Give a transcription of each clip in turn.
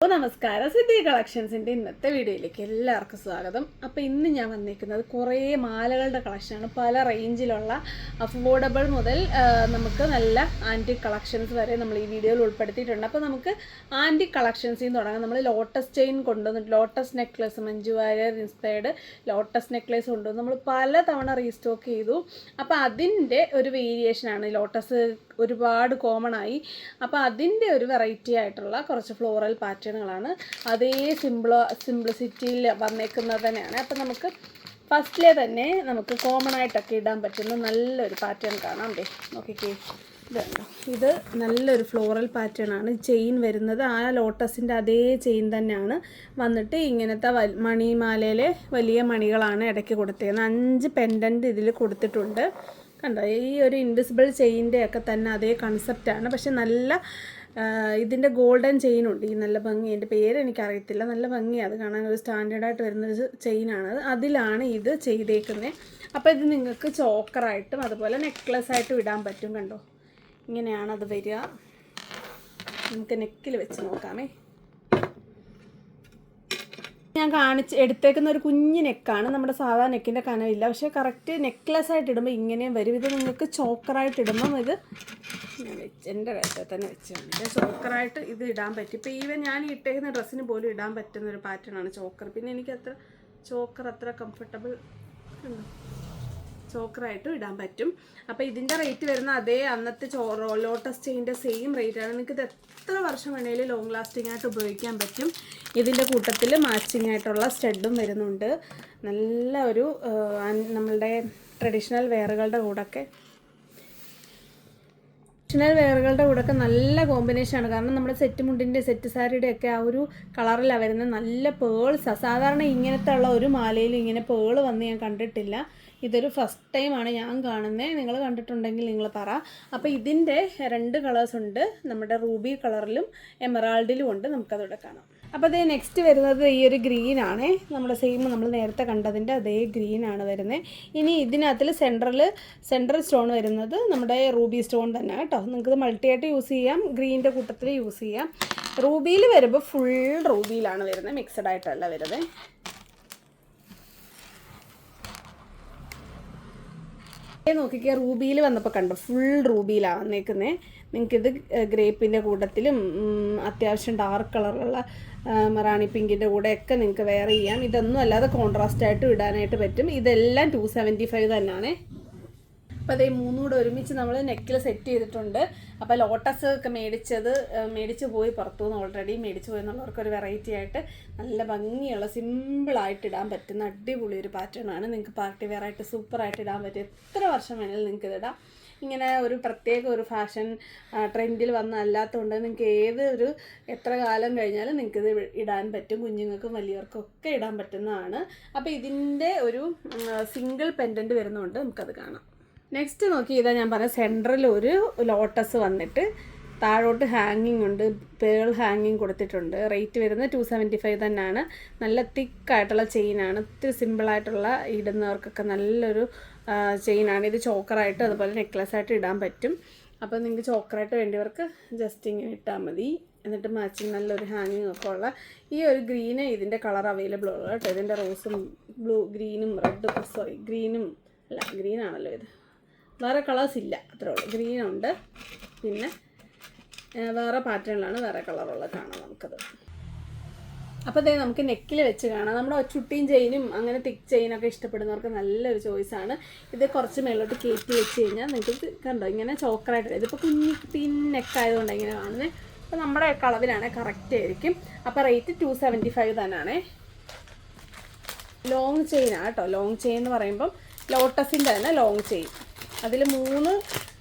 അപ്പോൾ നമസ്കാരം. സിദ്ധി കളക്ഷൻസിന്റെ ഇന്നത്തെ വീഡിയോയിലേക്ക് എല്ലാവർക്കും സ്വാഗതം. അപ്പോൾ ഇന്ന് ഞാൻ വന്നിരിക്കുന്നത് കുറേ മാലകളുടെ കളക്ഷനാണ് പല റേഞ്ചിലുള്ള അഫോർഡബിൾ മുതൽ നമുക്ക് നല്ല ആന്റിക് കളക്ഷൻസ് വരെ നമ്മൾ ഈ വീഡിയോയിൽ ഉൾപ്പെടുത്തിയിട്ടുണ്ട്. അപ്പോൾ നമുക്ക് ആന്റിക് കളക്ഷൻസിൽ നിന്ന് തുടങ്ങാം. നമ്മൾ ലോട്ടസ് ചെയിൻ കൊണ്ടുവന്നിട്ട് lotus necklace Manju Warrier inspired lotus necklace കൊണ്ടുവന്ന് നമ്മൾ പല തവണ റീസ്റ്റോക്ക് ചെയ്തു. അപ്പോൾ അതിന്റെ ഒരു വേരിയേഷനാണ് ലോട്ടസ് ഒരുപാട് കോമൺ ആയി. അപ്പോൾ അതിന്റെ ഒരു വെറൈറ്റി ആയിട്ടുള്ള കുറച്ച് ഫ്ലോറൽ പാറ്റേണുകളാണ് അതേ സിമ്പിളോ സിംപ്ലിസിറ്റിയിൽ വന്നേക്കുന്നത് തന്നെയാണ്. അപ്പോൾ നമുക്ക് ഫസ്റ്റിലെ തന്നെ നമുക്ക് കോമൺ ആയിട്ടൊക്കെ ഇടാൻ പറ്റുന്ന നല്ലൊരു പാറ്റേൺ കാണാം അല്ലേ നോക്കിക്കേ. ഇത് ഇത് നല്ലൊരു ഫ്ലോറൽ പാറ്റേൺ ആണ്. ചെയിൻ വരുന്നത് ആ ലോട്ടസിന്റെ അതേ ചെയിൻ തന്നെയാണ്. വന്നിട്ട് ഇങ്ങനത്തെ വൽ മണിമാലയിലെ വലിയ മണികളാണ് ഇടയ്ക്ക് കൊടുത്തേക്കുന്നത് അഞ്ച് പെൻഡന്റ് ഇതിൽ കൊടുത്തിട്ടുണ്ട്. കണ്ടോ? ഈ ഒരു ഇൻവിസിബിൾ ചെയിന്റെ ഒക്കെ തന്നെ അതേ കൺസെപ്റ്റാണ് പക്ഷെ നല്ല ഇതിന്റെ ഗോൾഡൻ ചെയിൻ ഉണ്ട്. ഈ നല്ല ഭംഗി. എന്റെ പേര് എനിക്കറിയത്തില്ല. നല്ല ഭംഗിയാണ് അത് കാണാൻ ഒരു സ്റ്റാൻഡേർഡായിട്ട് വരുന്നൊരു ചെയിനാണ് അതിലാണ് ഇത് ചെയ്തേക്കുന്നത് അപ്പോൾ ഇത് നിങ്ങൾക്ക് ചോക്കറായിട്ടും അതുപോലെ നെക്ലസ് ആയിട്ടും ഇടാൻ പറ്റും കണ്ടോ? ഇങ്ങനെയാണ് അത് വരിക. നമുക്ക് നെക്കിൽ വെച്ച് നോക്കാമേ. ഞാൻ കാണിച്ച് എടുത്തേക്കുന്ന ഒരു കുഞ്ഞു നെക്കാണ്. നമ്മുടെ സാധാ നെക്കിന്റെ കനവില്ല. പക്ഷേ കറക്റ്റ് നെക്ലസ് ആയിട്ട് ഇടുമ്പോൾ ഇങ്ങനെയും വരും. ഇത് നിങ്ങൾക്ക് ചോക്കറായിട്ട് ഇടുമ്പം ഇത് ഞാൻ വെച്ച് എന്റെ വേറെ തന്നെ വെച്ച് കാണിക്കാം ചോക്കറായിട്ട് ഇത് ഇടാൻ പറ്റും. ഇപ്പോൾ ഈവൻ ഞാൻ ഇട്ടേക്കുന്ന ഡ്രസ്സിന് പോലും ഇടാൻ പറ്റുന്ന ഒരു പാറ്റേൺ ആണ് ചോക്കർ. പിന്നെ എനിക്ക് അത്ര ചോക്കർ അത്ര കംഫർട്ടബിൾ ചോക്കറായിട്ടും ഇടാൻ പറ്റും. അപ്പോൾ ഇതിന്റെ റേറ്റ് വരുന്ന അതേ അന്നത്തെ ചോ ലോട്ടസ് ചെയിന്റെ സെയിം റേറ്റ് ആണ്. നിങ്ങൾക്ക് ഇത് എത്ര വർഷം വേണേലും ലോങ് ലാസ്റ്റിംഗ് ആയിട്ട് ഉപയോഗിക്കാൻ പറ്റും. ഇതിന്റെ കൂട്ടത്തിൽ മാച്ചിങ് ആയിട്ടുള്ള സ്റ്റഡും വരുന്നുണ്ട്. നല്ല ഒരു നമ്മളുടെ ട്രഡീഷണൽ വെയറുകളുടെ കൂടെയൊക്കെ ട്രഡീഷണൽ വെയറുകളുടെ കൂടെയൊക്കെ നല്ല കോമ്പിനേഷനാണ് കാരണം നമ്മുടെ സെറ്റ് മുണ്ടിന്റെ സെറ്റ് സാരിയുടെ ഒക്കെ ആ ഒരു കളറിലാണ് വരുന്നത്. നല്ല പേൾസാണ് സാധാരണ ഇങ്ങനത്തെ ഉള്ള ഒരു മാലയിൽ ഇങ്ങനെ പേൾ വന്ന് ഞാൻ കണ്ടിട്ടില്ല. ഇതൊരു ഫസ്റ്റ് ടൈമാണ് ഞാൻ കാണുന്നത് നിങ്ങൾ കണ്ടിട്ടുണ്ടെങ്കിൽ നിങ്ങൾ പറ. അപ്പോൾ ഇതിന്റെ രണ്ട് കളേഴ്സ് ഉണ്ട്. നമ്മുടെ റൂബി കളറിലും എമറാൾഡിലും ഉണ്ട്. നമുക്കതോടെ കാണാം. അപ്പോൾ അതേ നെക്സ്റ്റ് വരുന്നത് ഈ ഒരു ഗ്രീൻ ആണ്. നമ്മുടെ സെയിം നമ്മൾ നേരത്തെ കണ്ടതിന്റെ അതേ ഗ്രീനാണ് വരുന്നത് ഇനി ഇതിനകത്തിൽ സെൻട്രൽ സെൻട്രൽ സ്റ്റോൺ വരുന്നത് നമ്മുടെ റൂബി സ്റ്റോൺ തന്നെ കേട്ടോ. നിങ്ങൾക്ക് മൾട്ടി ആയിട്ട് യൂസ് ചെയ്യാം. ഗ്രീനിന്റെ കൂട്ടത്തിൽ യൂസ് ചെയ്യാം. റൂബിയിൽ വരുമ്പോൾ ഫുൾ റൂബിയിലാണ് വരുന്നത് മിക്സഡ് ആയിട്ടല്ല വരുന്നത് ഏ നോക്കിക്കേ റൂബിയിൽ വന്നപ്പോൾ കണ്ടു? ഫുൾ റൂബിയിലാണ് വന്നേക്കുന്നത് നിങ്ങൾക്കിത് ഗ്രേപ്പിന്റെ കൂട്ടത്തിലും അത്യാവശ്യം ഡാർക്ക് കളറുള്ള മറാണി പിങ്കിന്റെ കൂടെയൊക്കെ നിങ്ങൾക്ക് വെയർ ചെയ്യാം. ഇതൊന്നും അല്ലാതെ കോൺട്രാസ്റ്റ് ആയിട്ട് ഇടാനായിട്ട് പറ്റും. ഇതെല്ലാം ടു സെവന്റി ഫൈവ് തന്നെയാണേ അപ്പോൾ അതേ മൂന്നും കൂടെ ഒരുമിച്ച് നമ്മൾ നെക്കിൽ സെറ്റ് ചെയ്തിട്ടുണ്ട്. അപ്പോൾ ലോട്ടസ് ഒക്കെ മേടിച്ചത് മേടിച്ച് പോയി പുറത്തുനിന്ന് ഓൾറെഡി മേടിച്ച് പോയി എന്നുള്ളവർക്ക് ഒരു വെറൈറ്റി ആയിട്ട് നല്ല ഭംഗിയുള്ള സിമ്പിളായിട്ട് ഇടാൻ പറ്റുന്ന അടിപൊളി ഒരു പാറ്റേൺ ആണ്. നിങ്ങൾക്ക് പാർട്ടി വെയർ ആയിട്ട് സൂപ്പറായിട്ട് ഇടാൻ പറ്റും എത്ര വർഷം വേണമെങ്കിലും നിങ്ങൾക്ക് ഇതിടാം ഇങ്ങനെ ഒരു പ്രത്യേക ഒരു ഫാഷൻ ട്രെൻഡിൽ വന്നല്ലാത്തതുകൊണ്ട് നിങ്ങൾക്ക് ഏത് ഒരു എത്ര കാലം കഴിഞ്ഞാലും നിങ്ങൾക്ക് ഇത് ഇടാൻ പറ്റും. കുഞ്ഞുങ്ങൾക്കും വലിയവർക്കും ഒക്കെ ഇടാൻ പറ്റുന്നതാണ്. അപ്പോൾ ഇതിന്റെ ഒരു സിംഗിൾ പെൻഡന്റ് വരുന്നതുകൊണ്ട് നമുക്കത് കാണാം. നെക്സ്റ്റ് നോക്കി ഇതാ ഞാൻ പറഞ്ഞ സെൻട്രിൽ ഒരു ലോട്ടസ് വന്നിട്ട് താഴോട്ട് ഹാങ്ങിങ് ഉണ്ട് പേൾ ഹാങ്ങിങ് കൊടുത്തിട്ടുണ്ട്. റേറ്റ് വരുന്നത് ടു സെവന്റി ഫൈവ് തന്നെയാണ്. നല്ല തിക്കായിട്ടുള്ള ചെയിനാണ് ഒത്തിരി സിമ്പിളായിട്ടുള്ള ഇടുന്നവർക്കൊക്കെ നല്ലൊരു ചെയിനാണ് ഇത് ചോക്കറായിട്ട് അതുപോലെ നെക്ലസ് ആയിട്ട് ഇടാൻ പറ്റും. അപ്പോൾ നിങ്ങൾക്ക് ചോക്കറായിട്ട് വേണ്ടിയവർക്ക് ജസ്റ്റ് ഇങ്ങനെ ഇട്ടാൽ മതി. എന്നിട്ട് മാച്ചിങ് നല്ലൊരു ഹാങ്ങിങ് ഒക്കെ ഉള്ള ഈ ഒരു ഗ്രീന് ഇതിന്റെ കളർ അവൈലബിൾ ഉള്ളൂ കേട്ടോ. ഇതിന്റെ റോസും ബ്ലൂ ഗ്രീനും റെഡും സോറി ഗ്രീനും അല്ല ഗ്രീനാണല്ലോ ഇത്. വേറെ കളേഴ്സ് ഇല്ല അത്രേ ഉള്ളൂ. ഗ്രീൻ ഉണ്ട്. പിന്നെ വേറെ പാറ്റേണിലാണ് വേറെ കളറുള്ളത് കാണാം നമുക്കത്. അപ്പോൾ അതേ നമുക്ക് നെക്കിൽ വെച്ച് കാണാം. നമ്മുടെ ചുട്ടിയും ചെയിനും അങ്ങനെ തിക്ക് ചെയിനൊക്കെ ഇഷ്ടപ്പെടുന്നവർക്ക് നല്ലൊരു ചോയ്സാണ് ഇത് കുറച്ച് മേലോട്ട് കയറ്റി വെച്ച് കഴിഞ്ഞാൽ നിങ്ങൾക്ക് കണ്ടോ? ഇങ്ങനെ ചോക്കറായിട്ട് ഇതിപ്പോൾ കുഞ്ഞി തിൻ നെക്കായതുകൊണ്ട് ഇങ്ങനെ കാണുന്നത് അപ്പോൾ നമ്മുടെ കളവിലാണ് കറക്റ്റ് ആയിരിക്കും. അപ്പോൾ റേറ്റ് ടു സെവന്റി ഫൈവ് തന്നെയാണ് ലോങ് ചെയിനാണ് കേട്ടോ. ലോങ് ചെയിൻ എന്ന് പറയുമ്പം ലോട്ടസിന്റെ തന്നെ ലോങ് ചെയിൻ അതിൽ മൂന്ന്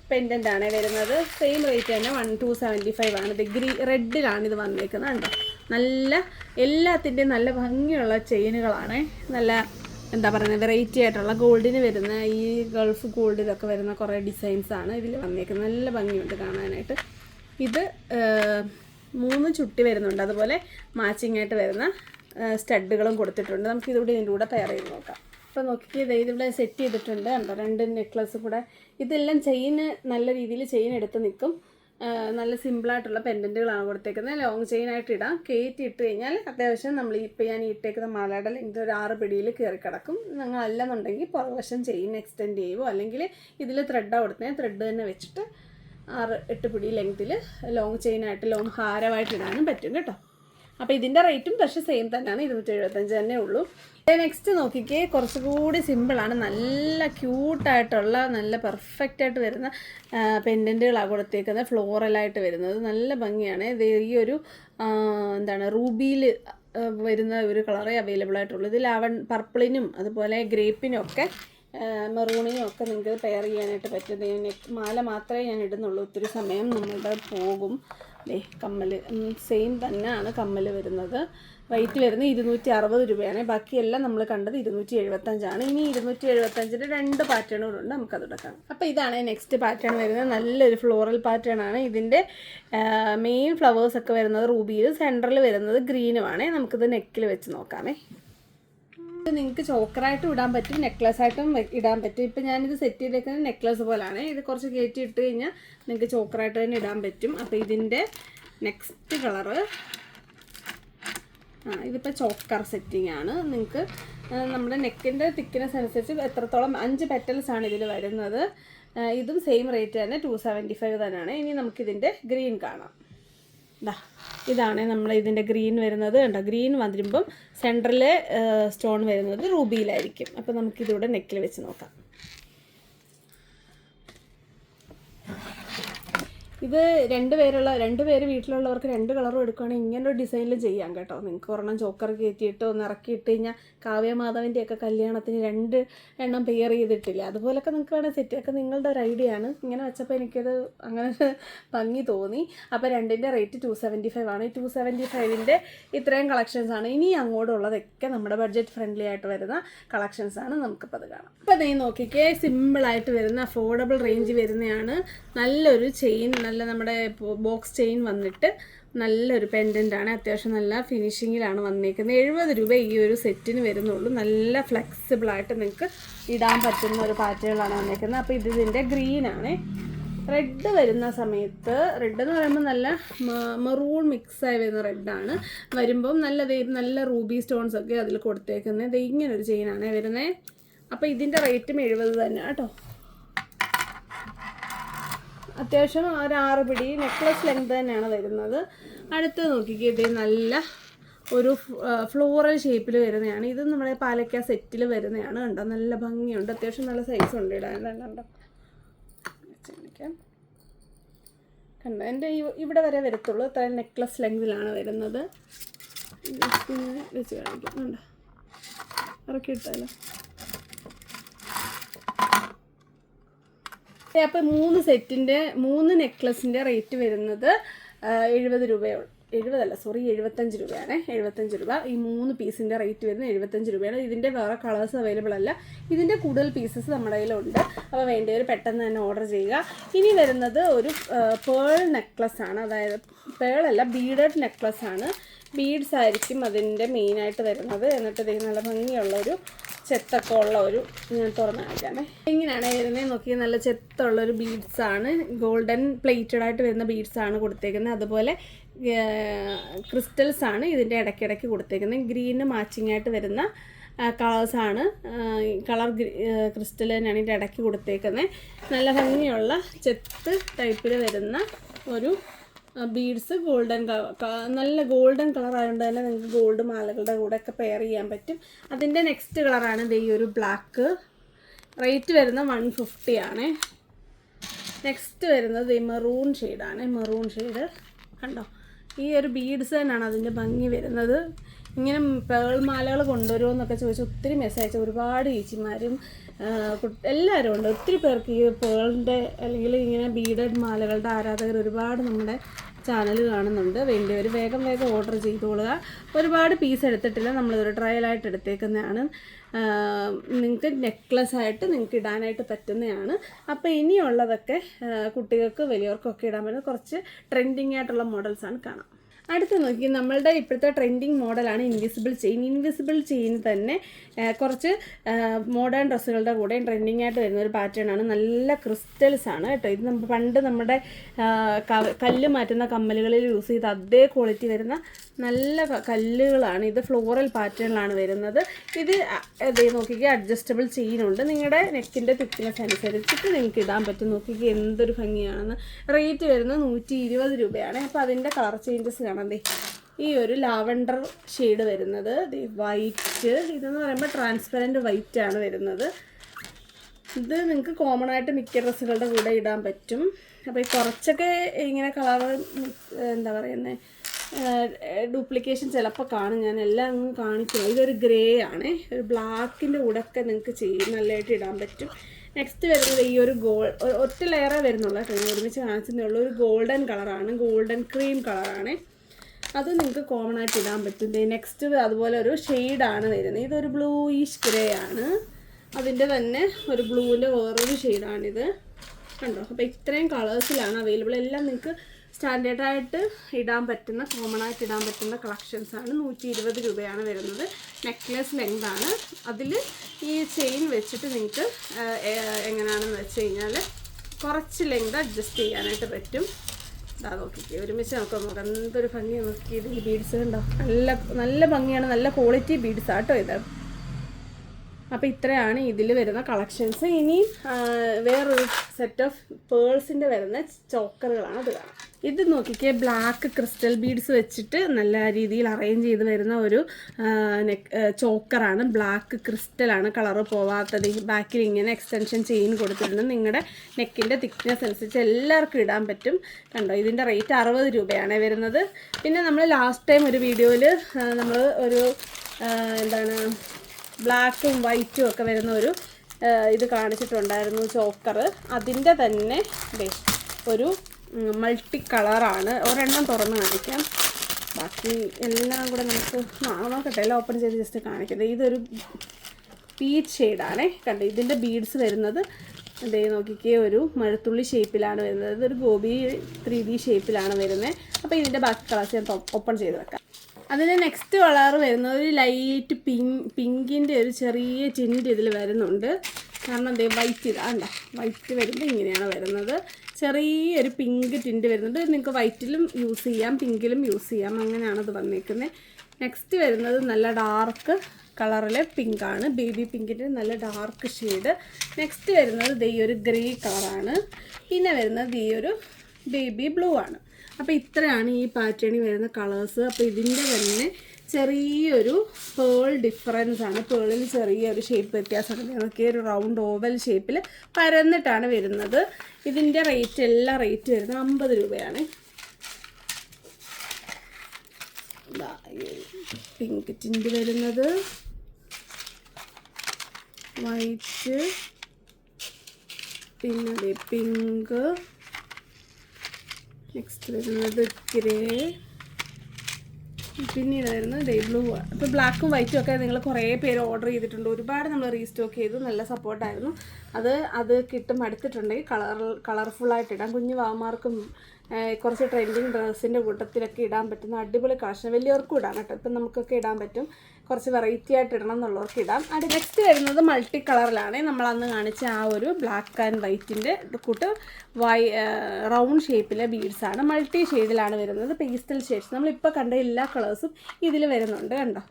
പെൻഡന്റ് ആണ് വരുന്നത്. സെയിം റേറ്റ് തന്നെ വൺ ടു സെവന്റി ഫൈവ് ആണ്. ഇത് ഗ്രീ റെഡിലാണ് ഇത് വന്നേക്കുന്നത് കണ്ടോ? നല്ല എല്ലാത്തിന്റെയും നല്ല ഭംഗിയുള്ള ചെയിനുകളാണ്. നല്ല എന്താ പറയുന്നത് വെറൈറ്റി ആയിട്ടുള്ള ഗോൾഡിന് വരുന്ന ഈ ഗൾഫ് ഗോൾഡിലൊക്കെ വരുന്ന കുറേ ഡിസൈൻസ് ആണ് ഇതിൽ വന്നേക്കുന്നത്. നല്ല ഭംഗിയുണ്ട് കാണാനായിട്ട്. ഇത് മൂന്ന് ചുട്ടി വരുന്നുണ്ട്. അതുപോലെ മാച്ചിങ് ആയിട്ട് വരുന്ന സ്റ്റഡുകളും കൊടുത്തിട്ടുണ്ട്. നമുക്ക് ഇതിവിടെ ഇതിന്റെ കൂടെ പെയർ ചെയ്ത് നോക്കാം. അപ്പോൾ നോക്കിയിട്ട് ഇത് ഇതിവിടെ സെറ്റ് ചെയ്തിട്ടുണ്ട്. കണ്ടോ? രണ്ട് നെക്ലസ് കൂടെ. ഇതെല്ലാം ചെയിൻ നല്ല രീതിയിൽ ചെയിൻ എടുത്ത് നിൽക്കും. നല്ല സിമ്പിളായിട്ടുള്ള പെൻഡന്റുകളാണ് കൊടുത്തേക്കുന്നത്. ലോങ് ചെയിൻ ആയിട്ട് ഇടാം. കയറ്റി ഇട്ട് കഴിഞ്ഞാൽ അത്യാവശ്യം നമ്മൾ ഇപ്പോൾ ഞാൻ ഇട്ടേക്കുന്ന മാലയുടെ ലെങ്ത് ഒരു ആറ് പിടിയിൽ കയറി കിടക്കും. നിങ്ങൾ അല്ലെന്നുണ്ടെങ്കിൽ പുറവശം ചെയിൻ എക്സ്റ്റെൻഡ് ചെയ്യുമോ അല്ലെങ്കിൽ ഇതിൽ ത്രെഡാണ് കൊടുത്തത് ത്രെഡ് തന്നെ വെച്ചിട്ട് ആറ് എട്ട് പിടി ലെങ്ത്തിൽ ലോങ് ചെയിനായിട്ട് ലോങ് ഹാരമായിട്ട് ഇടാനും പറ്റും കേട്ടോ. അപ്പോൾ ഇതിന്റെ റേറ്റും പക്ഷേ സെയിം തന്നെയാണ്. ഇരുന്നൂറ്റി എഴുപത്തഞ്ച് തന്നെ ഉള്ളൂ. നെക്സ്റ്റ് നോക്കിക്കേ. കുറച്ചുകൂടി സിമ്പിളാണ് നല്ല ക്യൂട്ടായിട്ടുള്ള നല്ല പെർഫെക്റ്റ് ആയിട്ട് വരുന്ന പെൻഡന്റുകളാണ് കൊടുത്തേക്കുന്നത്. ഫ്ലോറലായിട്ട് വരുന്നത്. നല്ല ഭംഗിയാണ്. ഇത് ഈ ഒരു എന്താണ് റൂബിയിൽ വരുന്ന ഒരു കളറേ അവൈലബിൾ ആയിട്ടുള്ളൂ ഇത് ലാവൺ പർപ്പിളിനും അതുപോലെ ഗ്രേപ്പിനും ഒക്കെ മെറൂണിനും ഒക്കെ നിങ്ങൾക്ക് പെയർ ചെയ്യാനായിട്ട് പറ്റും. മാല മാത്രമേ ഞാൻ ഇടുന്നുള്ളൂ. ഒത്തിരി സമയം നമ്മളുടെ പോകും. ദേ കമ്മൽ സെയിം തന്നെയാണ് കമ്മൽ വരുന്നത്. വൈറ്റ് വരുന്നത് ഇരുന്നൂറ്റി അറുപത് രൂപയാണ്. ബാക്കിയെല്ലാം നമ്മൾ കണ്ടത് ഇരുന്നൂറ്റി എഴുപത്തഞ്ചാണ് ഇനി ഇരുന്നൂറ്റി എഴുപത്തഞ്ചിന്റെ രണ്ട് പാറ്റേണുകളുണ്ട് നമുക്കതോടെ കാണാം അപ്പോൾ ഇതാണ് നെക്സ്റ്റ് പാറ്റേൺ വരുന്നത്. നല്ലൊരു ഫ്ലോറൽ പാറ്റേൺ ആണ്. ഇതിന്റെ മെയിൻ ഫ്ലവേഴ്സൊക്കെ വരുന്നത് റൂബിയിൽ സെന്ററിൽ വരുന്നത് ഗ്രീനുമാണ് നമുക്കിത് നെക്കിൽ വെച്ച് നോക്കാമേ. നിങ്ങൾക്ക് ചോക്കറായിട്ടും ഇടാൻ പറ്റും നെക്ലസ് ആയിട്ടും ഇടാൻ പറ്റും. ഇപ്പം ഞാനിത് സെറ്റ് ചെയ്തേക്കുന്നത് നെക്ലസ് പോലാണ്. ഇത് കുറച്ച് കയറ്റി ഇട്ട് കഴിഞ്ഞാൽ നിങ്ങൾക്ക് ചോക്കറായിട്ട് തന്നെ ഇടാൻ പറ്റും. അപ്പോൾ ഇതിന്റെ നെക്സ്റ്റ് കളറ് ആ ഇതിപ്പോൾ ചോക്കർ സെറ്റിംഗ് ആണ്. നിങ്ങൾക്ക് നമ്മുടെ നെക്കിന്റെ തിക്നെസ് അനുസരിച്ച് എത്രത്തോളം അഞ്ച് പെറ്റൽസ് ആണ് ഇതിൽ വരുന്നത്. ഇതും സെയിം റേറ്റ് തന്നെ ടു സെവന്റി ഫൈവ് തന്നെയാണ്. ഇനി നമുക്കിതിന്റെ ഗ്രീൻ കാണാം. ദാ ഇതാണ് നമ്മൾ ഇതിന്റെ ഗ്രീൻ വരുന്നത്. കണ്ടോ ഗ്രീൻ വരുമ്പം സെന്ററിൽ സ്റ്റോൺ വരുന്നത് റൂബിയിലായിരിക്കും. അപ്പോൾ നമുക്കിതിവിടെ നെക്കിൽ വെച്ച് നോക്കാം. ഇത് രണ്ട് പേരുള്ള രണ്ട് പേര് വീട്ടിലുള്ളവർക്ക് രണ്ട് കളറും എടുക്കുകയാണെങ്കിൽ ഇങ്ങനെ ഒരു ഡിസൈനിൽ ചെയ്യാം കേട്ടോ. നിങ്ങൾക്ക് ഒരെണ്ണം ചോക്കർ കയറ്റിയിട്ട് ഒന്ന് ഇറക്കി ഇട്ട് കഴിഞ്ഞാൽ കാവ്യമാധവന്റെ ഒക്കെ കല്യാണത്തിന് രണ്ട് എണ്ണം പെയർ ചെയ്തിട്ടില്ല? അതുപോലൊക്കെ നിങ്ങൾക്ക് വേണേൽ സെറ്റ് ഒക്കെ നിങ്ങളുടെ ഒരു ഐഡിയ ആണ്. ഇങ്ങനെ വെച്ചപ്പോൾ എനിക്കത് അങ്ങനെ ഭംഗി തോന്നി. അപ്പോൾ രണ്ടിന്റെ റേറ്റ് ടു സെവന്റി ഫൈവ് ആണ്. ഈ ടു സെവന്റി ഫൈവിന്റെ ഇത്രയും കളക്ഷൻസ് ആണ്. ഇനി അങ്ങോട്ടുള്ളതൊക്കെ നമ്മുടെ ബഡ്ജറ്റ് ഫ്രണ്ട്ലി ആയിട്ട് വരുന്ന കളക്ഷൻസ് ആണ് നമുക്കിപ്പോൾ അത് കാണാം. അപ്പോൾ നീ നോക്കിക്കേ സിമ്പിളായിട്ട് വരുന്ന അഫോർഡബിൾ റേഞ്ച് വരുന്നതാണ് നല്ലൊരു ചെയിൻ നല്ല നമ്മുടെ ബോക്സ് ചെയിൻ വന്നിട്ട് നല്ലൊരു പെൻഡന്റ് ആണ്. അത്യാവശ്യം നല്ല ഫിനിഷിങ്ങിലാണ് വന്നേക്കുന്നത്. എഴുപത് രൂപ ഈ ഒരു സെറ്റിന് വരുന്നുള്ളൂ. നല്ല ഫ്ലെക്സിബിളായിട്ട് നിങ്ങൾക്ക് ഇടാൻ പറ്റുന്ന ഒരു പാറ്റേണിലാണ് വന്നേക്കുന്നത്. അപ്പോൾ ഇത് ഇതിന്റെ ഗ്രീൻ ആണ്. റെഡ് വരുന്ന സമയത്ത് റെഡ് എന്ന് പറയുമ്പോൾ നല്ല മെറൂൺ ആയി വരുന്ന റെഡാണ് വരുമ്പം നല്ല നല്ല റൂബി സ്റ്റോൺസ് ഒക്കെ അതിൽ കൊടുത്തേക്കുന്നത്. ഇങ്ങനൊരു ചെയിനാണ് വരുന്നത് അപ്പോൾ ഇതിന്റെ റേറ്റും എഴുപത് തന്നെ കേട്ടോ. അത്യാവശ്യം ഒരു ആറ് പിടി നെക്ലസ് ലെങ്ത് തന്നെയാണ് വരുന്നത് അടുത്ത് നോക്കിക്കേ ഇത് നല്ല ഒരു ഫ്ലോറൽ ഷേപ്പിൽ വരുന്നതാണ്. ഇത് നമ്മുടെ പാലക്ക സെറ്റിൽ വരുന്നതാണ് കണ്ടോ? നല്ല ഭംഗിയുണ്ട്. അത്യാവശ്യം നല്ല സൈസ് ഉണ്ട് ഇടാൻ. കണ്ടോ? കണ്ടോ? എന്റെ ഇവിടെ വരെ വരത്തുള്ളൂ. ഇത്ര നെക്ലസ് ലെങ്തിലാണ് വരുന്നത്. വെച്ച് കണ്ടോ? ഇറക്കി ഇട്ടാലോ? അപ്പോൾ മൂന്ന് സെറ്റിന്റെ മൂന്ന് നെക്ലസിന്റെ റേറ്റ് വരുന്നത് എഴുപത് രൂപയുള്ളൂ എഴുപതല്ല സോറി എഴുപത്തഞ്ച് രൂപയാണ്. എഴുപത്തഞ്ച് രൂപ. ഈ മൂന്ന് പീസിന്റെ റേറ്റ് വരുന്നത് എഴുപത്തഞ്ച് രൂപയാണ്. ഇതിന്റെ വേറെ കളേഴ്സ് അവൈലബിൾ അല്ല. ഇതിന്റെ കൂടുതൽ പീസസ് നമ്മുടെ കയ്യിലുണ്ട്. അപ്പോൾ വേണ്ടവർ പെട്ടെന്ന് തന്നെ ഓർഡർ ചെയ്യുക. ഇനി വരുന്നത് ഒരു പേൾ നെക്ലസ് ആണ്. അതായത് പേൾ അല്ല ബീഡഡ് നെക്ലസ് ആണ്. ബീഡ്സ് ആയിരിക്കും അതിന്റെ മെയിനായിട്ട് വരുന്നത്. എന്നിട്ട് ഇത് നല്ല ഭംഗിയുള്ള ഒരു ചെത്തൊക്കെ ഉള്ള ഒരു ഞാൻ തുറന്ന് കാണിക്കാമേ. ഇങ്ങനെയാണ് വരുന്നത് നോക്കി നല്ല ചെത്തുള്ളൊരു ബീഡ്സ് ആണ്. ഗോൾഡൻ പ്ലേറ്റഡ് ആയിട്ട് വരുന്ന ബീഡ്സ് ആണ് കൊടുത്തേക്കുന്നത്. അതുപോലെ ക്രിസ്റ്റൽസ് ആണ് ഇതിന്റെ ഇടയ്ക്കിടയ്ക്ക് കൊടുത്തേക്കുന്നത്. ഗ്രീന് മാച്ചിങ് ആയിട്ട് വരുന്ന കളേഴ്സാണ് കളർ ക്രിസ്റ്റൽ തന്നെയാണ് ഇതിന്റെ ഇടയ്ക്ക് കൊടുത്തേക്കുന്നത്. നല്ല ഭംഗിയുള്ള ചെത്ത് ടൈപ്പിൽ വരുന്ന ഒരു ബീഡ്സ് ഗോൾഡൻ നല്ല ഗോൾഡൻ കളർ ആയതുകൊണ്ട് തന്നെ നിങ്ങൾക്ക് ഗോൾഡ് മാലകളുടെ കൂടെ ഒക്കെ പെയർ ചെയ്യാൻ പറ്റും. അതിന്റെ നെക്സ്റ്റ് കളറാണ് ദേ ഈ ഒരു ബ്ലാക്ക് റേറ്റ് വരുന്ന വൺ ഫിഫ്റ്റി ആണ്. നെക്സ്റ്റ് വരുന്നത് ഈ മെറൂൺ ഷെയ്ഡാണ് മെറൂൺ ഷെയ്ഡ് കണ്ടോ? ഈ ഒരു ബീഡ്സ് തന്നെയാണ് അതിന്റെ ഭംഗി വരുന്നത്. ഇങ്ങനെ പേൾ മാലകൾ കൊണ്ടുവരുമോ എന്നൊക്കെ ചോദിച്ച് ഒത്തിരി മെസ്സേജ് ഒരുപാട് ചേച്ചിമാരും എല്ലാവരും ഉണ്ട്. ഒത്തിരി പേർക്ക് ഈ പേളിന്റെ അല്ലെങ്കിൽ ഇങ്ങനെ ബീഡഡ് മാലകളുടെ ആരാധകർ ഒരുപാട് നമ്മുടെ ചാനൽ കാണുന്നുണ്ട്. വേണ്ടിയവർ വേഗം വേഗം ഓർഡർ ചെയ്തോളുക. ഒരുപാട് പീസ് എടുത്തിട്ടില്ല. നമ്മളിതൊരു ട്രയലായിട്ട് എടുത്തേക്കുന്നതാണ്. നിങ്ങൾക്ക് നെക്ലസ് ആയിട്ട് നിങ്ങൾക്ക് ഇടാനായിട്ട് പറ്റുന്നതാണ്. അപ്പോൾ ഇനിയുള്ളതൊക്കെ കുട്ടികൾക്ക് വലിയവർക്കൊക്കെ ഇടാൻ പറ്റുന്ന കുറച്ച് ട്രെൻഡിങ് ആയിട്ടുള്ള മോഡൽസാണ് കാണാം. അടുത്ത് നോക്കി നമ്മളുടെ ഇപ്പോഴത്തെ ട്രെൻഡിങ് മോഡലാണ് ഇൻവിസിബിൾ ചെയിൻ ഇൻവിസിബിൾ ചെയിൻ തന്നെ കുറച്ച് മോഡേൺ ഡ്രസ്സുകളുടെ കൂടെ ട്രെൻഡിങ് ആയിട്ട് വരുന്ന ഒരു പാറ്റേൺ ആണ്. നല്ല ക്രിസ്റ്റൽസ് ആണ് കേട്ടോ. ഇത് നമ്മൾ പണ്ട് നമ്മുടെ കല്ല് മാറ്റുന്ന കമ്മലുകളിൽ യൂസ് ചെയ്ത അതേ ക്വാളിറ്റി വരുന്ന നല്ല കല്ലുകളാണ്. ഇത് ഫ്ലോറൽ പാറ്റേണിലാണ് വരുന്നത്. ഇത് ഇതേ നോക്കിക്കുക അഡ്ജസ്റ്റബിൾ ചെയിനുണ്ട്. നിങ്ങളുടെ നെക്കിന്റെ തിക്നെസ് അനുസരിച്ചിട്ട് നിങ്ങൾക്ക് ഇടാൻ പറ്റും. നോക്കിക്കുക എന്തൊരു ഭംഗിയാണെന്ന്. റേറ്റ് വരുന്നത് നൂറ്റി ഇരുപത് രൂപയാണ്. അപ്പോൾ അതിന്റെ കളർ ചേഞ്ചസ് കാണാം. ഈ ഒരു ലാവണ്ടർ ഷെയ്ഡ് വരുന്നത്. വൈറ്റ്. ഇതെന്ന് പറയുമ്പോൾ ട്രാൻസ്പെറന്റ് വൈറ്റ് ആണ് വരുന്നത്. ഇത് നിങ്ങൾക്ക് കോമൺ ആയിട്ട് മിക്ക ഡ്രസ്സുകളുടെ കൂടെ ഇടാൻ പറ്റും. അപ്പോൾ ഈ കുറച്ചൊക്കെ ഇങ്ങനെ കളർ എന്താ പറയുന്നത് ഡ്യൂപ്ലിക്കേഷൻ ചിലപ്പോൾ കാണും. ഞാൻ എല്ലാം അങ്ങ് കാണിച്ചു ഇതൊരു ഗ്രേ ആണ്. ഒരു ബ്ലാക്കിന്റെ ഉടക്ക നിങ്ങൾക്ക് ചെയ്യും നല്ലതായിട്ട് ഇടാൻ പറ്റും. നെക്സ്റ്റ് വരുന്നത് ഈ ഒരു ഗോൾ ഒറ്റ ലെയറേ വരുന്നുള്ളൂ കേട്ടോ. ഞാൻ ഒരുമിച്ച് കാണിച്ചതേ ഒരു ഗോൾഡൻ കളറാണ് ഗോൾഡൻ ക്രീം കളറാണ് അത് നിങ്ങൾക്ക് കോമൺ ആയിട്ട് ഇടാൻ പറ്റും. നെക്സ്റ്റ് അതുപോലെ ഒരു ഷെയ്ഡാണ് വരുന്നത്. ഇതൊരു ബ്ലൂയിഷ് ഗ്രേ ആണ്. അതിന്റെ തന്നെ ഒരു ബ്ലൂവിന്റെ വേറൊരു ഷെയ്ഡാണിത് കണ്ടോ? അപ്പോൾ ഇത്രയും കളേഴ്സിലാണ് അവൈലബിൾ എല്ലാം നിങ്ങൾക്ക് സ്റ്റാൻഡേർഡായിട്ട് ഇടാൻ പറ്റുന്ന കോമൺ ആയിട്ട് ഇടാൻ പറ്റുന്ന കളക്ഷൻസ് ആണ്. നൂറ്റി ഇരുപത് രൂപയാണ് വരുന്നത്. നെക്ലെസ് ലെങ്ത് ആണ്. അതിൽ ഈ ചെയിൻ വെച്ചിട്ട് നിങ്ങൾക്ക് എങ്ങനെയാണെന്ന് വെച്ച് കഴിഞ്ഞാൽ കുറച്ച് ലെങ്ത് അഡ്ജസ്റ്റ് ചെയ്യാനായിട്ട് പറ്റും. ഇതാ നോക്കിക്കേ ഒരുമിച്ച് നമുക്ക്. നോക്കാം എന്തൊരു ഭംഗി നോക്കിയത് ഈ ബീഡ്സ് ഉണ്ടോ നല്ല നല്ല ഭംഗിയാണ്. നല്ല ക്വാളിറ്റി ബീഡ്സ് ആട്ടോ ഇത്. അപ്പോൾ ഇത്രയാണ് ഇതിൽ വരുന്ന കളക്ഷൻസ് ഇനി വേറൊരു സെറ്റ് ഓഫ് പേഴ്സിന്റെ വരുന്ന ചോക്കറുകളാണ് അത് കാണാം. ഇത് നോക്കിക്കേ ബ്ലാക്ക് ക്രിസ്റ്റൽ ബീഡ്സ് വെച്ചിട്ട് നല്ല രീതിയിൽ അറേഞ്ച് ചെയ്ത് വരുന്ന ഒരു ചോക്കറാണ്. ബ്ലാക്ക് ക്രിസ്റ്റലാണ് കളറ് പോവാത്തത്. ബാക്കിൽ ഇങ്ങനെ എക്സ്റ്റൻഷൻ ചെയിൻ കൊടുത്തിട്ടുണ്ട് നിങ്ങളുടെ നെക്കിന്റെ തിക്നെസ് അനുസരിച്ച് എല്ലാവർക്കും ഇടാൻ പറ്റും. കണ്ടോ ഇതിന്റെ റേറ്റ് അറുപത് രൂപയാണ് വരുന്നത്. പിന്നെ നമ്മൾ ലാസ്റ്റ് ടൈം ഒരു വീഡിയോയിൽ നമ്മൾ ഒരു എന്താണ് ബ്ലാക്കും വൈറ്റും ഒക്കെ വരുന്ന ഒരു ഇത് കാണിച്ചിട്ടുണ്ടായിരുന്നു ചോക്കർ. അതിന്റെ തന്നെ ഒരു മൾട്ടി കളറാണ്. ഒരെണ്ണം തുറന്ന് കാണിക്കാം. ബാക്കി എല്ലാം കൂടെ നമുക്ക് നോക്കട്ടെ എല്ലാം ഓപ്പൺ ചെയ്ത് ജസ്റ്റ് കാണിക്കട്ടെ ഇതൊരു പീച്ച് ഷെയ്ഡാണേ. കണ്ടോ ഇതിന്റെ ബീഡ്സ് വരുന്നത് അതേ നോക്കിക്കേ ഒരു മഴത്തുള്ളി ഷേപ്പിലാണ് വരുന്നത്. ഇതൊരു ഗോപി ത്രീ ഡി ഷേപ്പിലാണ് വരുന്നത്. അപ്പോൾ ഇതിന്റെ ബാക്കി കളേഴ്സ് ഞാൻ ഓപ്പൺ ചെയ്ത് വെക്കാം. അതിന് നെക്സ്റ്റ് കളർ വരുന്നത് ഒരു ലൈറ്റ് പിങ്ക് പിങ്കിന്റെ ഒരു ചെറിയ ടിന്റ് ഇതിൽ വരുന്നുണ്ട്. കാരണം എന്തേ വൈറ്റ് ഇതാണ്ട വൈറ്റ് വരുമ്പോൾ ഇങ്ങനെയാണ് വരുന്നത്. ചെറിയൊരു പിങ്ക് ടിന്റ് വരുന്നുണ്ട്. നിങ്ങൾക്ക് വൈറ്റിലും യൂസ് ചെയ്യാം പിങ്കിലും യൂസ് ചെയ്യാം. അങ്ങനെയാണ് ഇത് വന്നേക്കുന്നത് നെക്സ്റ്റ് വരുന്നത് നല്ല ഡാർക്ക് കളറിലെ പിങ്കാണ് ബേബി പിങ്കിന്റെ നല്ല ഡാർക്ക് ഷെയ്ഡ് നെക്സ്റ്റ് വരുന്നത് ഈ ഒരു ഗ്രേ കളറാണ് പിന്നെ വരുന്നത് ഈ ഒരു ബേബി ബ്ലൂ ആണ്. അപ്പോൾ ഇത്രയാണ് ഈ പാറ്റേണിൽ വരുന്ന കളേഴ്സ് അപ്പോൾ ഇതിന്റെ തന്നെ ചെറിയൊരു പേൾ ഡിഫറൻസ് ആണ്. പേളിൽ ചെറിയൊരു ഷേപ്പ് വ്യത്യാസമുണ്ട്. നമുക്ക് ഒരു റൗണ്ട് ഓവൽ ഷേപ്പിൽ പരന്നിട്ടാണ് വരുന്നത്. ഇതിന്റെ റേറ്റ് എല്ലാ റേറ്റ് വരുന്നത് അമ്പത് രൂപയാണ്. പിങ്ക് ടിന്റ് വരുന്നത്. വൈറ്റ് പിന്നെ പിങ്ക് നെക്സ്റ്റ് വരുന്നത് ഗ്രേ പിന്നീട് വരുന്നത് ഡേ ബ്ലൂ ആണ് ഇപ്പോൾ ബ്ലാക്കും വൈറ്റും ഒക്കെ നിങ്ങൾ കുറേ പേര് ഓർഡർ ചെയ്തിട്ടുണ്ട്. ഒരുപാട് നമ്മൾ റീസ്റ്റോക്ക് ചെയ്തു. നല്ല സപ്പോർട്ടായിരുന്നു അത് അത് കിട്ടും. അടുത്തിട്ടുണ്ടെങ്കിൽ കളർ കളർഫുള്ളായിട്ട് ഇടാം. കുഞ്ഞു വാമാർക്കും കുറച്ച് ട്രെൻഡിങ് ഡ്രസ്സിന്റെ കൂട്ടത്തിലൊക്കെ ഇടാൻ പറ്റുന്ന അടിപൊളി കളക്ഷൻ വലിയവർക്കും ഇടാം കേട്ടോ. ഇപ്പം നമുക്കൊക്കെ ഇടാൻ പറ്റും. കുറച്ച് വെറൈറ്റി ആയിട്ട് ഇടണം എന്നുള്ളവർക്ക് ഇടാം. അത് നെക്സ്റ്റ് വരുന്നത് മൾട്ടി കളറിലാണ് നമ്മൾ അന്ന് കാണിച്ച ആ ഒരു ബ്ലാക്ക് ആൻഡ് വൈറ്റിന്റെ കൂട്ട് വൈ റൗണ്ട് ഷേപ്പിലെ ബീഡ്സ് ആണ്. മൾട്ടി ഷെയ്ഡിലാണ് വരുന്നത്. പേസ്റ്റൽ ഷെയ്ഡ്സ് നമ്മളിപ്പോൾ കണ്ട എല്ലാ കളേഴ്സും ഇതിൽ വരുന്നുണ്ട് കണ്ടോ?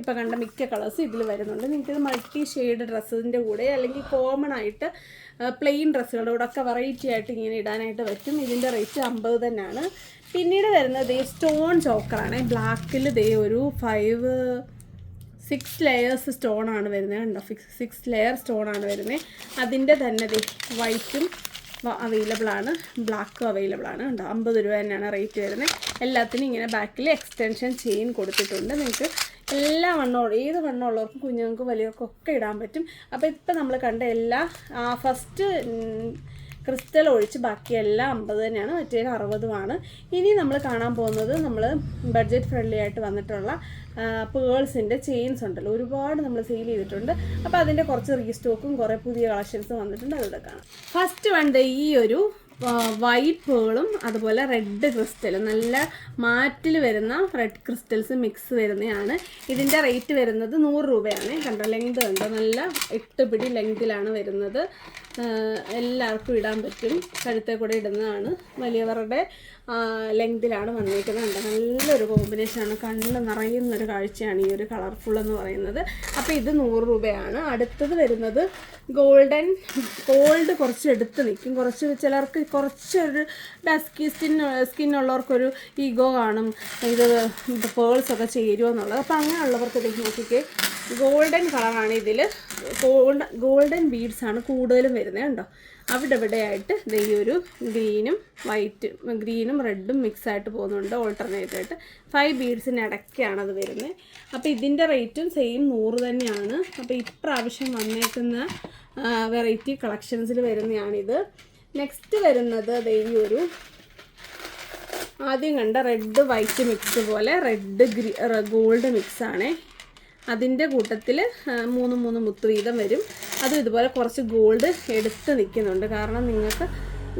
ഇപ്പോൾ കണ്ട മിക്ക കളേഴ്സും ഇതിൽ വരുന്നുണ്ട്. നിങ്ങൾക്കിത് മൾട്ടി ഷെയ്ഡ് ഡ്രസ്സിന്റെ കൂടെ അല്ലെങ്കിൽ കോമൺ ആയിട്ട് പ്ലെയിൻ ഡ്രസ്സുകളുടെ കൂടെ ഒക്കെ വെറൈറ്റി ആയിട്ട് ഇങ്ങനെ ഇടാനായിട്ട് പറ്റും. ഇതിന്റെ റേറ്റ് അമ്പത് തന്നെയാണ്. പിന്നീട് വരുന്നത് സ്റ്റോൺ ചോക്കറാണ് ബ്ലാക്കിൽ ദേ ഒരു ഫൈവ് സിക്സ് ലെയേഴ്സ് സ്റ്റോൺ ആണ് വരുന്നത് കണ്ടോ? ഫിക്സ് സിക്സ് ലെയർ സ്റ്റോൺ ആണ് വരുന്നത് അതിന്റെ തന്നെ വൈറ്റും അവൈലബിൾ ആണ്. ബ്ലാക്കും അവൈലബിൾ ആണ്. കണ്ടോ? അമ്പത് രൂപ തന്നെയാണ് റേറ്റ് വരുന്നത് എല്ലാത്തിനും ഇങ്ങനെ ബാക്കിൽ എക്സ്റ്റൻഷൻ ചെയിൻ കൊടുത്തിട്ടുണ്ട്. നിങ്ങൾക്ക് എല്ലാ വണ്ണവും ഏത് വണ്ണമുള്ളവർക്കും കുഞ്ഞുങ്ങൾക്കും വലിയവർക്കും ഒക്കെ ഇടാൻ പറ്റും. അപ്പോൾ ഇപ്പം നമ്മൾ കണ്ട എല്ലാ ഫസ്റ്റ് ക്രിസ്റ്റൽ ഒഴിച്ച് ബാക്കി എല്ലാം അമ്പത് തന്നെയാണ്. മറ്റേ അറുപതുമാണ്. ഇനി നമ്മൾ കാണാൻ പോകുന്നത് നമ്മൾ ബഡ്ജറ്റ് ഫ്രണ്ട്ലി ആയിട്ട് വന്നിട്ടുള്ള പേൾസിന്റെ ചെയിൻസ് ഉണ്ടല്ലോ. ഒരുപാട് നമ്മൾ സെയിൽ ചെയ്തിട്ടുണ്ട്. അപ്പോൾ അതിന്റെ കുറച്ച് റീസ്റ്റോക്കും കുറേ പുതിയ കളക്ഷൻസ് വന്നിട്ടുണ്ട്. അതിവിടെ കാണാം. ഫസ്റ്റ് വൺ ഈ ഒരു വൈറ്റ് പേളും അതുപോലെ റെഡ് ക്രിസ്റ്റലും നല്ല മാറ്റിൽ വരുന്ന റെഡ് ക്രിസ്റ്റൽസ് മിക്സ് വരുന്നതാണ് ഇതിന്റെ റേറ്റ് വരുന്നത് നൂറ് രൂപയാണ്. കണ്ടോ? ലെങ്ത് കണ്ടോ? നല്ല എട്ട് പിടി ലെങ്തിലാണ് വരുന്നത്. എല്ലാവർക്കും ഇടാൻ പറ്റും. കഴുത്തെ കൂടെ ഇടുന്നതാണ്. വലിയവരുടെ ലെങ്തിലാണ് വന്നിരിക്കുന്നത്. നല്ലൊരു കോമ്പിനേഷനാണ് കണ്ണ് നിറയുന്നൊരു കാഴ്ചയാണ് ഈ ഒരു കളർഫുൾ എന്ന് പറയുന്നത്. അപ്പോൾ ഇത് നൂറ് രൂപയാണ്. അടുത്തത് വരുന്നത് ഗോൾഡൻ ഗോൾഡ് കുറച്ച് എടുത്ത് നിൽക്കും. കുറച്ച് ചിലർക്ക് കുറച്ചൊരു ഡസ്കി സ്കിൻ സ്കിന്നുള്ളവർക്കൊരു ഈഗോ കാണും. ഇത് പേൾസൊക്കെ പേൾസ് ഒക്കെ ചേരുമോ എന്നുള്ളത് അപ്പോൾ അങ്ങനെയുള്ളവർക്ക് നോക്കിക്കേ. ഗോൾഡൻ കളറാണ് ഇതിൽ ഗോൾഡ് ഗോൾഡൻ ബീഡ്സാണ് കൂടുതലും വരുന്നത്. കണ്ടോ? അവിടെ ഇവിടെയായിട്ട് ഈ ഒരു ഗ്രീനും വൈറ്റ് ഗ്രീനും റെഡും മിക്സ് ആയിട്ട് പോകുന്നുണ്ട് ഓൾട്ടർനേറ്റ് ആയിട്ട് ഫൈവ് ബീഡ്സിന് ഇടയ്ക്കാണ് അത് വരുന്നത് അപ്പോൾ ഇതിന്റെ റേറ്റും സെയിം നൂറ് തന്നെയാണ്. അപ്പോൾ ഇപ്രാവശ്യം വന്നേക്കുന്ന വെറൈറ്റി കളക്ഷൻസിൽ വരുന്നതാണിത് നെക്സ്റ്റ് വരുന്നത് ഈ ഒരു ആദ്യം കണ്ട റെഡ് വൈറ്റ് മിക്സ് പോലെ റെഡ് ഗ്രീ ഗോൾഡ് മിക്സ് അതിന്റെ കൂട്ടത്തിൽ മൂന്ന് മൂന്ന് മുത്ത് വീതം വരും. അതും ഇതുപോലെ കുറച്ച് ഗോൾഡ് എടുത്ത് നിൽക്കുന്നുണ്ട്. കാരണം നിങ്ങൾക്ക്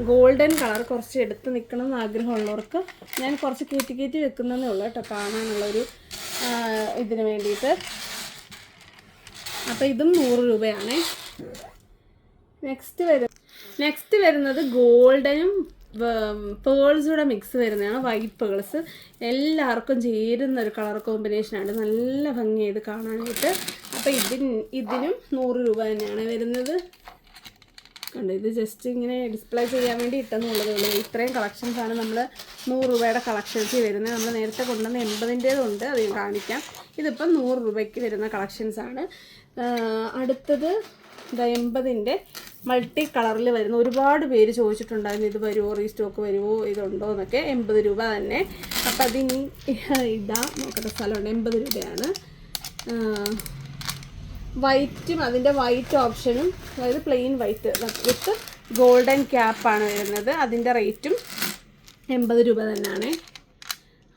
ഗോൾഡൻ കളർ കുറച്ച് എടുത്ത് നിൽക്കണം എന്ന് ആഗ്രഹമുള്ളവർക്ക് ഞാൻ കുറച്ച് കീറ്റി കീറ്റി വെക്കുന്നതേ ഉള്ളൂ കേട്ടോ കാണാനുള്ളൊരു ഇതിന് വേണ്ടിയിട്ട്. അപ്പോൾ ഇതും നൂറ് രൂപയാണേ. നെക്സ്റ്റ് വരും നെക്സ്റ്റ് വരുന്നത് ഗോൾഡനും പേൾസൂടെ മിക്സ് വരുന്നതാണ് വൈറ്റ് പേൾസ് എല്ലാവർക്കും ചേരുന്ന ഒരു കളർ കോമ്പിനേഷനാണ് നല്ല ഭംഗിയായത് കാണാനായിട്ട്. അപ്പോൾ ഇതിന് ഇതിനും നൂറ് രൂപ തന്നെയാണ് വരുന്നത്. കണ്ടോ ഇത് ജസ്റ്റ് ഇങ്ങനെ ഡിസ്പ്ലേ ചെയ്യാൻ വേണ്ടി ഇട്ടെന്നുള്ളതേ ഉള്ളൂ. ഇത്രയും കളക്ഷൻസാണ് നമ്മൾ നൂറ് രൂപയുടെ കളക്ഷൻസ് വരുന്നത്. നമ്മൾ നേരത്തെ കൊണ്ടുവന്ന എൺപതിന്റേതുണ്ട് അത് കാണിക്കാം. ഇതിപ്പം നൂറ് രൂപയ്ക്ക് വരുന്ന കളക്ഷൻസാണ് അടുത്തത് എൺപതിന്റെ മൾട്ടി കളറിൽ വരുന്ന ഒരുപാട് പേര് ചോദിച്ചിട്ടുണ്ടായിരുന്നു ഇത് വരുമോ റീസ്റ്റോക്ക് വരുമോ ഇതുണ്ടോ എന്നൊക്കെ. എൺപത് രൂപ തന്നെ. അപ്പം അതിനി ഇതാ നോക്കട്ടെ സ്ഥലമുണ്ട്. എൺപത് രൂപയാണ്. വൈറ്റും അതിന്റെ വൈറ്റ് ഓപ്ഷനും അതായത് പ്ലെയിൻ വൈറ്റ് വിത്ത് ഗോൾഡൻ ക്യാപ്പാണ് വരുന്നത്. അതിന്റെ റേറ്റും എൺപത് രൂപ തന്നെയാണ്.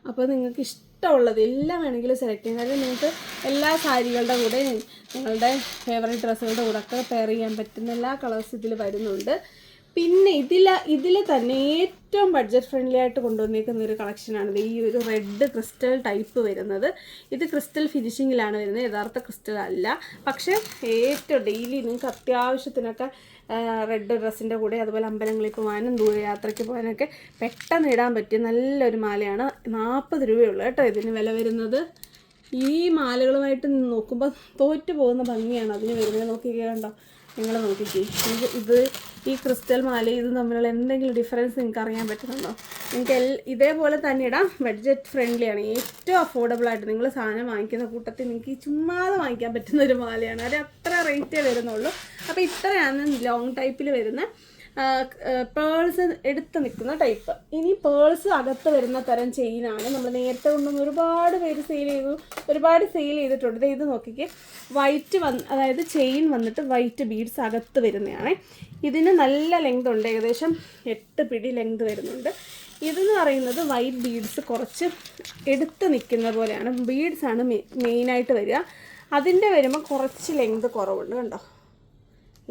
അപ്പോൾ നിങ്ങൾക്ക് ഇഷ്ടമുള്ളത് എല്ലാം വേണമെങ്കിലും സെലക്ട് ചെയ്യാം. കാര്യം നിങ്ങൾക്ക് എല്ലാ സാരികളുടെ കൂടെ നിങ്ങളുടെ ഫേവറേറ്റ് ഡ്രസ്സുകളുടെ കൂടെ ഒക്കെ പെയർ ചെയ്യാൻ പറ്റുന്ന എല്ലാ കളേഴ്സ് ഇതിൽ വരുന്നുണ്ട്. പിന്നെ ഇതിൽ ഇതിൽ തന്നെ ഏറ്റവും ബഡ്ജറ്റ് ഫ്രണ്ട്ലി ആയിട്ട് കൊണ്ടുവന്നേക്കുന്ന ഒരു കളക്ഷനാണിത് ഈ ഒരു റെഡ് ക്രിസ്റ്റൽ ടൈപ്പ് വരുന്നത്. ഇത് ക്രിസ്റ്റൽ ഫിനിഷിങ്ങിലാണ് വരുന്നത്. യഥാർത്ഥ ക്രിസ്റ്റൽ അല്ല. പക്ഷേ ഏറ്റവും ഡെയിലി നിങ്ങൾക്ക് അത്യാവശ്യത്തിനൊക്കെ റെഡ് ഡ്രസ്സിന്റെ കൂടെ അതുപോലെ അമ്പലങ്ങളിൽ പോകാനും ദൂരയാത്രയ്ക്ക് പോകാനൊക്കെ പെട്ടെന്ന് ഇടാൻ പറ്റിയ നല്ലൊരു മാലയാണ്. നാൽപ്പത് രൂപയുള്ളൂ കേട്ടോ ഇതിന് വില വരുന്നത്. ഈ മാലകളുമായിട്ട് നോക്കുമ്പോൾ തോറ്റു പോകുന്ന ഭംഗിയാണ് അതിന് വരുന്നത്. നോക്കിക്കേ കണ്ടോ? നിങ്ങൾ നോക്കിക്കേ. ഇത് ഇത് ഈ ക്രിസ്റ്റൽ മാല ഇത് തമ്മിലുള്ള എന്തെങ്കിലും ഡിഫറൻസ് നിങ്ങൾക്ക് അറിയാൻ പറ്റുന്നുണ്ടോ? നിങ്ങൾക്ക് എൽ ഇതേപോലെ തന്നെ ഇടാം. ബഡ്ജറ്റ് ഫ്രണ്ട്ലി ആണ്. ഏറ്റവും അഫോർഡബിൾ ആയിട്ട് നിങ്ങൾ സാധനം വാങ്ങിക്കുന്ന കൂട്ടത്തിൽ നിങ്ങൾക്ക് ചുമ്മാതെ വാങ്ങിക്കാൻ പറ്റുന്ന ഒരു മാലയാണ്. അത് അത്ര റേറ്റേ വരുന്നുള്ളൂ. അപ്പോൾ ഇത്രയാണ് ലോങ് ടൈപ്പിൽ വരുന്ന പേൾസ് എടുത്ത് നിൽക്കുന്ന ടൈപ്പ് ഇനി പേൾസ് അകത്ത് വരുന്ന തരം ചെയിനാണ് നമ്മൾ നേരത്തെ കൊണ്ടുവന്ന് ഒരുപാട് പേര് സെയിൽ ചെയ്തു. ഒരുപാട് സെയിൽ ചെയ്തിട്ടുണ്ട്. ഇത് നോക്കിക്കേ. വൈറ്റ് വന്ന് അതായത് ചെയിൻ വന്നിട്ട് വൈറ്റ് ബീഡ്സ് അകത്ത് വരുന്നതാണ്. ഇതിന് നല്ല ലെങ്ത് ഉണ്ട്. ഏകദേശം എട്ട് പിടി ലെങ്ത് വരുന്നുണ്ട്. ഇതെന്ന് പറയുന്നത് വൈറ്റ് ബീഡ്സ് കുറച്ച് എടുത്ത് നിൽക്കുന്ന പോലെയാണ്. ബീഡ്സാണ് മെയിനായിട്ട് വരിക. അതിന്റെ വരുമ്പോൾ കുറച്ച് ലെങ്ത് കുറവുണ്ട്. കണ്ടോ?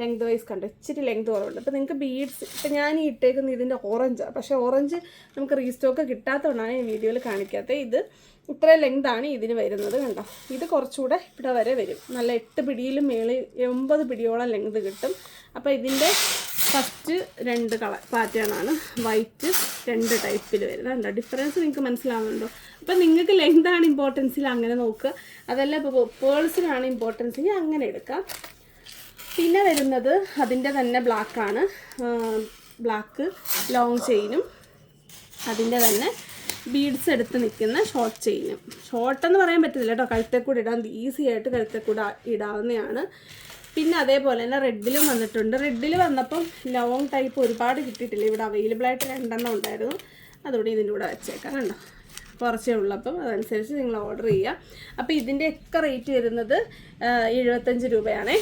ലെങ്ത് വൈസ് കണ്ടോ? ഇച്ചിരി ലെങ്ത് കുറവുണ്ട്. അപ്പോൾ നിങ്ങൾക്ക് ബീഡ്സ് ഇപ്പം ഞാൻ ഈ ഇട്ടേക്കുന്ന ഇതിന്റെ ഓറഞ്ചാണ് പക്ഷേ ഓറഞ്ച് നമുക്ക് റീസ്റ്റോക്ക് കിട്ടാത്തതുകൊണ്ടാണ് ഈ വീഡിയോയിൽ കാണിക്കാത്തത് ഇത് ഇത്രയും ലെങ്താണ് ഇതിന് വരുന്നത് കണ്ടോ? ഇത് കുറച്ചുകൂടെ ഇവിടെ വരെ വരും. നല്ല എട്ട് പിടിയിലും മേളിൽ ഒമ്പത് പിടിയോളം ലെങ്ത് കിട്ടും. അപ്പോൾ ഇതിന്റെ ഫസ്റ്റ് രണ്ട് കളർ പാറ്റേണാണ് വൈറ്റ് രണ്ട് ടൈപ്പിൽ വരുന്നത്. കണ്ടോ? ഡിഫറൻസ് നിങ്ങൾക്ക് മനസ്സിലാവുന്നുണ്ടോ? അപ്പം നിങ്ങൾക്ക് ലെങ്താണ് ഇമ്പോർട്ടൻസിൽ അങ്ങനെ നോക്കുക. അതല്ല ഇപ്പോൾ പേഴ്സിനാണ് ഇമ്പോർട്ടൻസ് അങ്ങനെ എടുക്കാം. പിന്നെ വരുന്നത് അതിന്റെ തന്നെ ബ്ലാക്കാണ് ബ്ലാക്ക് ലോങ് ചെയിനും അതിന്റെ തന്നെ ബീഡ്സ് എടുത്ത് നിൽക്കുന്ന ഷോർട്ട് ചെയിനും ഷോർട്ട് എന്ന് പറയാൻ പറ്റത്തില്ല കേട്ടോ. കഴുത്തേക്കൂടെ ഇടാൻ ഈസി ആയിട്ട് കഴുത്തേക്കൂടെ കൂടെ ഇടാവുന്നതാണ്. പിന്നെ അതേപോലെ തന്നെ റെഡിലും വന്നിട്ടുണ്ട്. റെഡിൽ വന്നപ്പം ലോങ് ടൈപ്പ് ഒരുപാട് കിട്ടിയിട്ടില്ല. ഇവിടെ അവൈലബിൾ ആയിട്ട് രണ്ടെണ്ണം ഉണ്ടായിരുന്നു. അതുകൊണ്ട് ഇതിന്റെ കൂടെ വെച്ചേക്കാം കണ്ടോ? കുറച്ചേ ഉള്ളപ്പം അതനുസരിച്ച് നിങ്ങൾ ഓർഡർ ചെയ്യുക. അപ്പോൾ ഇതിന്റെയൊക്കെ റേറ്റ് വരുന്നത് എഴുപത്തഞ്ച് രൂപയാണേ.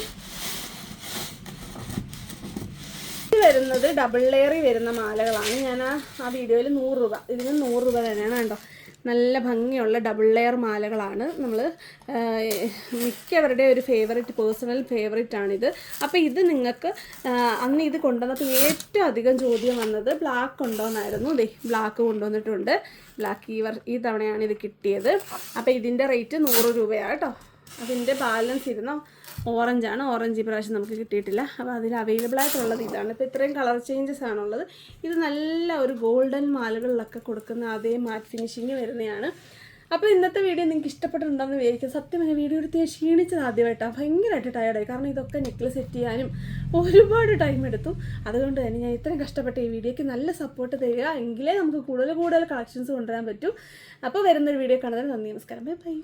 വരുന്നത് ഡബിൾ ലെയറി വരുന്ന മാലകളാണ്. ഞാൻ ആ ആ വീഡിയോയിൽ നൂറ് രൂപ. ഇതിന് നൂറ് രൂപ തന്നെയാണ് കേട്ടോ. നല്ല ഭംഗിയുള്ള ഡബിൾ ലെയർ മാലകളാണ് നമ്മൾ മിക്കവരുടെ ഒരു ഫേവറേറ്റ് പേഴ്സണൽ ഫേവറേറ്റ് ആണിത്. അപ്പോൾ ഇത് നിങ്ങൾക്ക് അന്ന് ഇത് കൊണ്ടുവന്നപ്പോൾ ഏറ്റവും അധികം ചോദ്യം വന്നത് ബ്ലാക്ക് കൊണ്ടുവന്നായിരുന്നു ദേ ബ്ലാക്ക് കൊണ്ടുവന്നിട്ടുണ്ട്. ബ്ലാക്ക് ഈ വർ ഈ തവണയാണ് ഇത് കിട്ടിയത്. അപ്പോൾ ഇതിന്റെ റേറ്റ് നൂറ് രൂപയാണ് കേട്ടോ. അതിന്റെ ബാലൻസ് ഇരുന്ന ഓറഞ്ചാണ് ഓറഞ്ച് പ്രാവശ്യം നമുക്ക് കിട്ടിയിട്ടില്ല. അപ്പോൾ അതിൽ അവൈലബിൾ ആയിട്ടുള്ളത് ഇതാണ്. ഇപ്പോൾ ഇത്രയും കളർ ചേഞ്ചസ് ആണുള്ളത് ഇത് നല്ല ഒരു ഗോൾഡൻ മാലകളിലൊക്കെ കൊടുക്കുന്ന അതേ മാറ്റ് ഫിനിഷിങ് വരുന്നതാണ് അപ്പോൾ ഇന്നത്തെ വീഡിയോ നിങ്ങൾക്ക് ഇഷ്ടപ്പെട്ടിട്ടുണ്ടെന്ന് വിചാരിക്കും സത്യം എന്നെ വീഡിയോ എടുത്ത് ഞാൻ ക്ഷീണിച്ചത് ആദ്യമായിട്ടാണ് ഭയങ്കരമായിട്ട് ടയർഡായി കാരണം ഇതൊക്കെ നെക്ലസ് സെറ്റ് ചെയ്യാനും ഒരുപാട് ടൈം എടുത്തു. അതുകൊണ്ട് തന്നെ ഞാൻ ഇത്രയും കഷ്ടപ്പെട്ട ഈ വീഡിയോയ്ക്ക് നല്ല സപ്പോർട്ട് തരിക. എങ്കിലേ നമുക്ക് കൂടുതൽ കൂടുതൽ കളക്ഷൻസ് കൊണ്ടുവരാൻ പറ്റൂ. അപ്പോൾ വരുന്നൊരു വീഡിയോ കാണുന്നതിന് നന്ദി നമസ്കാരം. Bye bye